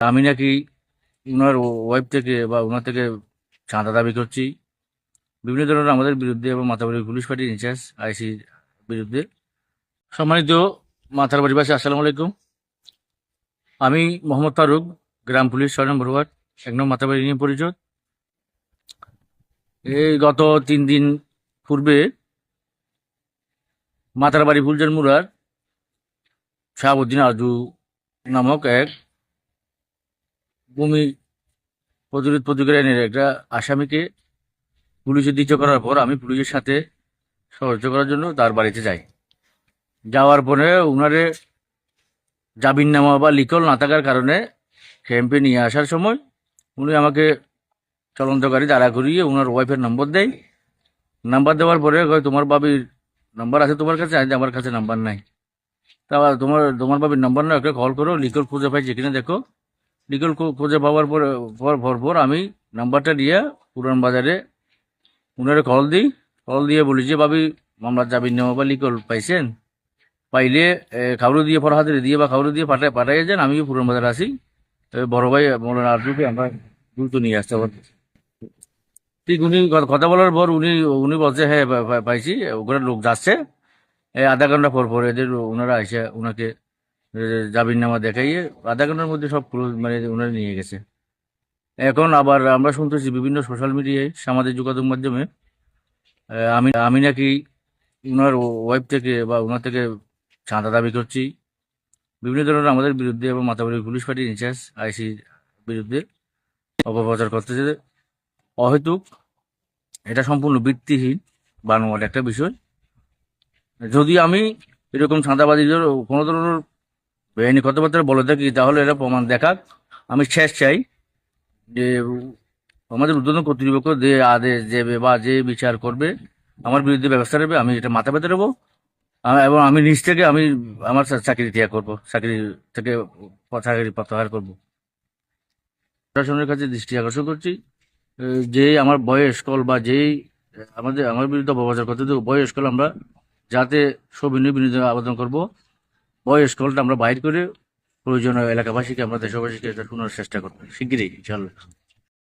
আমি নাকি ওনার ওয়াইফ থেকে বা ওনার থেকে চাঁদা দাবি করছি। বিভিন্ন ধরনের আমাদের বিরুদ্ধে এবং মাথাবাড়ি পুলিশ পার্টির ইনচার্জ আইসির বিরুদ্ধে। সম্মানিত মাথার বাড়িবাসী আসসালামু আলাইকুম। আমি মোহাম্মদ ফারুক, গ্রাম পুলিশ ছয় নম্বর ওয়ার্ড, এক নম্বর মাথাবাড়ি নিয়ে পরিচয় এই গত তিন দিন পূর্বে মাতারবাড়ি ফুলজান মুরার শাহাবুদ্দিন আজু নামক এক ভূমি প্রতিরোধ প্রতিকার আইনের একটা আসামিকে পুলিশে দিচ্ছ করার পর আমি পুলিশের সাথে সহযোগিতা করার জন্য তার বাড়িতে যাই। যাওয়ার পরে উনারে জামিননামা বা লিকল না থাকার কারণে ক্যাম্পে নিয়ে আসার সময় উনি আমাকে চলন্তকারী দাঁড়া করিয়ে ওনার ওয়াইফের নম্বর দেয়। নাম্বার দেওয়ার পরে কয়, তোমার বাবির নাম্বার আছে তোমার কাছে? আজ আমার কাছে নাম্বার নাই। তা তোমার তোমার বাবির নাম্বার না একটা কল করো লিকল খুঁজে পাইছে কিনা, দেখো। লিকল খুঁজে পাওয়ার পর পর পর পর আমি নাম্বারটা দিয়ে পুরান বাজারে উনারে কল দিই। কল দিয়ে বলি যে বাবি মামলার জামিন নেওয়া বা লিকল পাইছেন? পাইলে খাবরু দিয়ে ফরহাদের দিয়ে বা খাবরু দিয়ে পাঠায় পাঠাইয়ে যান আমি পুরান বাজারে আসি। এ, বড় ভাই মৌলানা আরজুকে আমরা দ্রুত নিয়ে আসতে পারব। ঠিক উনি কথা বলার পর উনি উনি বলছে হ্যাঁ পাইছি। ওখানে লোক যাচ্ছে। এই আধা ঘণ্টা পর পর এদের ওনারা এসে ওনাকে জামিন নামা দেখাইয়ে আধা ঘণ্টার মধ্যে সব মানে ওনারা নিয়ে গেছে। এখন আবার আমরা শুনতেছি বিভিন্ন সোশ্যাল মিডিয়ায় সামাজিক যোগাযোগ মাধ্যমে আমি আমি নাকি ওনার ওয়াইফ থেকে বা ওনার থেকে চাঁদা দাবি করছি। বিভিন্ন ধরনের আমাদের বিরুদ্ধে এবং মাতাবাড়ি পুলিশ পার্টির ইনচার্জ আইসির বিরুদ্ধে অপপ্রচার করতেছে। অহেতুক এটা সম্পূর্ণ ভিত্তিহীন বানোয়ার একটা বিষয়। যদি আমি এরকম চাঁদাবাজিদের কোনো ধরনের বেআইনি কথাবার্তা বলে থাকি তাহলে এরা প্রমাণ দেখাক। আমি শেষ চাই যে আমাদের উদ্বোধন কর্তৃপক্ষ যে আদেশ দেবে বা যে বিচার করবে আমার বিরুদ্ধে ব্যবস্থা নেবে আমি এটা মাথা পেতে নেব। এবং আমি নিজ থেকে আমি আমার চাকরি ত্যাগ করব চাকরি থেকে চাকরি প্রত্যাহার করব। প্রশাসনের কাছে দৃষ্টি আকর্ষণ করছি এ, যে আমার বয়স্কল বা যেই আমাদের আমার বিরুদ্ধে অপপ্রচার করতে বয়স্কল আমরা যাতে সবিনয় বিনোদন আবেদন করব। বয়স্কলটা আমরা বাইর করে প্রয়োজনীয় এলাকাবাসীকে আমরা দেশবাসীকে শোনার চেষ্টা করব শিগগিরই ইনশাল্লাহ